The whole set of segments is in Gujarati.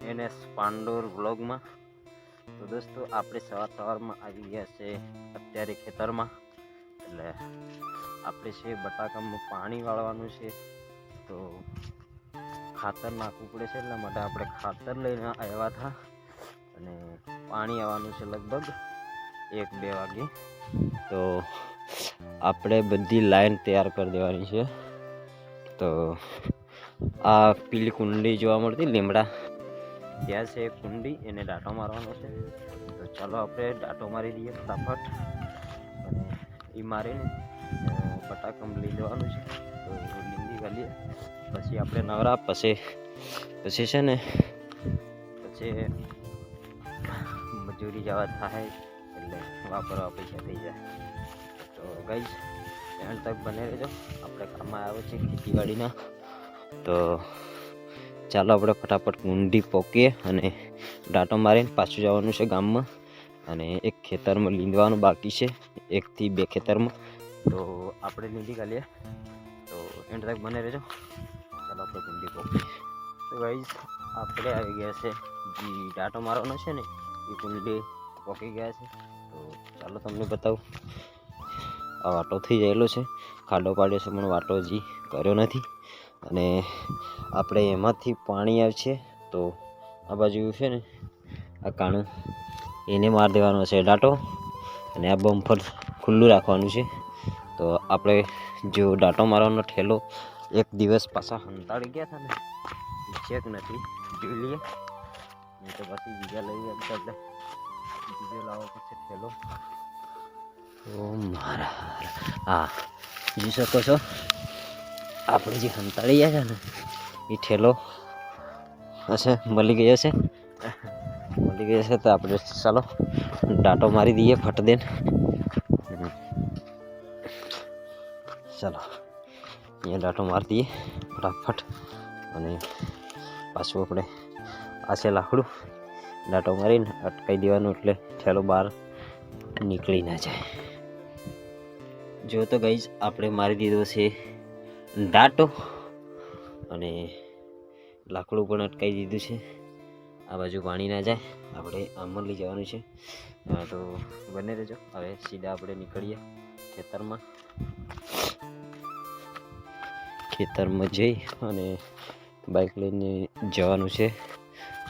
દિનેશ પાંડોર બ્લોગમાં તો દોસ્તો, આપણે સવાર સવારમાં આવી ગયા છે અત્યારે ખેતરમાં. એટલે આપણે છે બટાકામાં પાણી વાળવાનું છે. તો ખાતર નાખવું પડે છે એટલા માટે આપણે ખાતર લઈને આવ્યા હતા. અને પાણી આવવાનું છે લગભગ એક બે વાગે. તો આપણે બધી લાઈન તૈયાર કરી દેવાની છે. તો આ પીલી કુંડી જોવા મળતી લીમડા. ત્યાં છે કુંડી એને ડાટો મારવાનો છે. તો ચાલો આપણે ડાટો મારી દઈએ ફટાફટ. અને એ મારીને અ, લઈ લેવાનું છે. તો લીંબી ગાલીએ પછી આપણે નવરા પછી પછી છે ને પછી મજૂરી જવા થાય એટલે વાપરવા પૈસા થઈ જાય. તો ગઈ એન્ડ તક બને રહેજો. આપણે કામમાં આવે છે ખેતીવાડીના. તો ચાલો આપણે ફટાફટ કુંડી પોકીએ અને ડાટો મારીને પાછું જવાનું છે ગામમાં. અને એક ખેતરમાં લીંદવાનું બાકી છે, એકથી બે ખેતરમાં. તો આપણે લીંદી કાઢીએ. તો એન્ડ તક બને રહેજો. ચાલો આપણે કુંડી પોકીએ. તો ગાઈઝ આપણે આવી ગયા છે. જે ડાટો મારવાનો છે ને, એ કુંડી પોકી ગયા છે. તો ચાલો તમને બતાવું. આ વાટો થઈ ગયેલો છે. ખાડો પાડ્યો છે, પણ વાટો હજી કર્યો નથી. અને આપણે એમાંથી પાણી આવશે તો આ બાજુ છે ને, આ કાણું, એને માર દેવાનો છે ડાટો અને આ બમ્ફર ખુલ્લું રાખવાનું છે. તો આપણે જો ડાટો મારવાનો ઠેલો એક દિવસ પાછા હંતાડી ગયા હતા ને ચેક નથી, જોઈ લઈએ. નહીં તો પછી બીજા લઈ આવતા એટલે બીજો લાવવો પડશે ઠેલો. ઓ મારા, હા, જોઈ શકો છો. આપણે જે હંતાળી ગયા છે ને, એ ઠેલો હશે, મળી ગયો છે. મળી ગયો છે તો આપણે ચાલો ડાટો મારી દઈએ ફટ દેન ચાલો, અહીંયા ડાટો મારી દઈએ ફટાફટ. અને પાછું આપણે આ છે લાકડું ડાટો મારીને અટકાઈ દેવાનું એટલે ઠેલો બહાર નીકળી ના જાય. જો તો ગઈ આપણે મારી દીધો છે ડાટો અને લાકડું પણ અટકાવી દીધું છે. આ બાજુ પાણી ના જાય. આપણે લઈ જવાનું છે. તો બને રહેજો. હવે સીધા આપણે નીકળીએ ખેતરમાં. ખેતરમાં જઈ અને બાઇક લઈને જવાનું છે.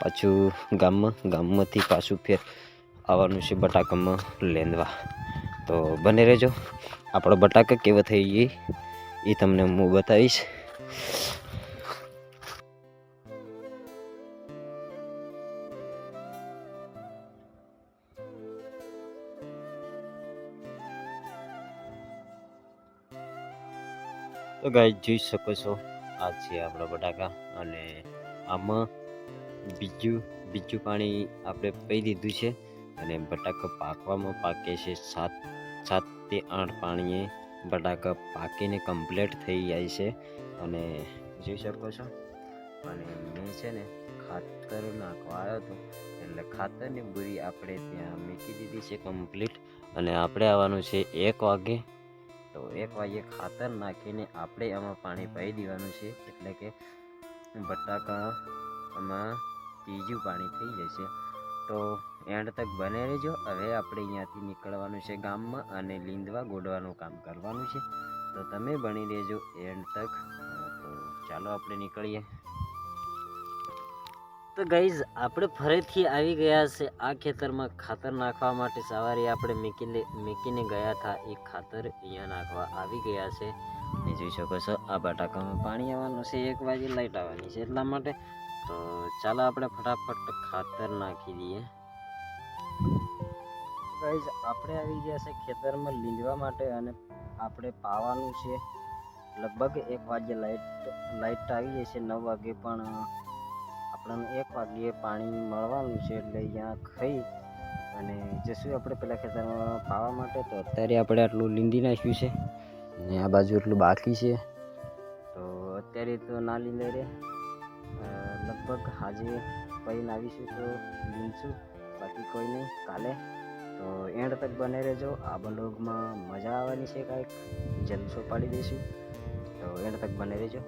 પાછું ગામમાં. ગામમાંથી પાછું ફેર આવવાનું છે બટાકામાં લેંદવા. તો બને રહેજો. આપણો બટાકા કેવા થઈ ગઈ? એ તમને હું બતાવીશ. તો ગાય જોઈ શકો છો, આ છે આપણા બટાકા અને આમાં બીજું બીજું પાણી આપણે પી દીધું છે અને બટાકા પાકવામાં પાકે છે સાત સાતથી આઠ પાણીએ. બટાકા પાકીને કમ્પ્લીટ થઈ જાય છે. અને જોઈ શકો છો. અને મેં છે ને ખાતર નાખવા આવ્યો હતો. એટલે ખાતરની બુરી આપણે ત્યાં મૂકી દીધી છે કમ્પ્લીટ અને આપણે આવવાનું છે એક વાગે. તો એક વાગે ખાતર નાખીને આપણે આમાં પાણી પાઈ દેવાનું છે. એટલે કે બટાકામાં ત્રીજું પાણી થઈ જશે. તો એન્ડ તક બને રહેજો. હવે આપણે અહીંયાથી નીકળવાનું છે ગામમાં અને લીંદવા ગોડવાનું કામ કરવાનું છે. તો તમે બની રહેજો એન્ડ તક. તો ચાલો આપણે નીકળીએ. તો ગાઈઝ આપણે ફરીથી આવી ગયા છે આ ખેતરમાં ખાતર નાખવા માટે. સવારે આપણે મેકીને, મૂકીને ગયા હતા. એ ખાતર અહીંયા નાખવા આવી ગયા છે. જોઈ શકો છો, આ બટાકામાં પાણી આવવાનું છે. એક વાગે લાઇટ આવવાની છે એટલા માટે તો ચાલો આપણે ફટાફટ ખાતર નાખી દઈએ. ગાઈઝ આપણે આવી ગયા છે ખેતરમાં લીંડવા માટે અને આપણે પાવાનું છે. લગભગ એક વાગે લાઈટ લાઈટ આવી જશે નવ વાગે પણ આપણને એક વાગે પાણી મળવાનું છે એટલે અહીંયા ખાઈ અને જશું આપણે પેલા ખેતરમાં પાવા માટે. તો અત્યારે આપણે આટલું લીંદી નાખ્યું છે. અને આ બાજુ એટલું બાકી છે. તો અત્યારે તો ના લીંદે રે અ, લગભગ આજે પૈન આવીશું તો લીંદશું બાકી કોઈ નહીં, કાલે. તો એન્ડ તક બને રહેજો. આ બ્લોગમાં મજા આવવાની છે કાંઈક. જલસો પાડી દઈશું. તો એન્ડ તક બને રહેજો.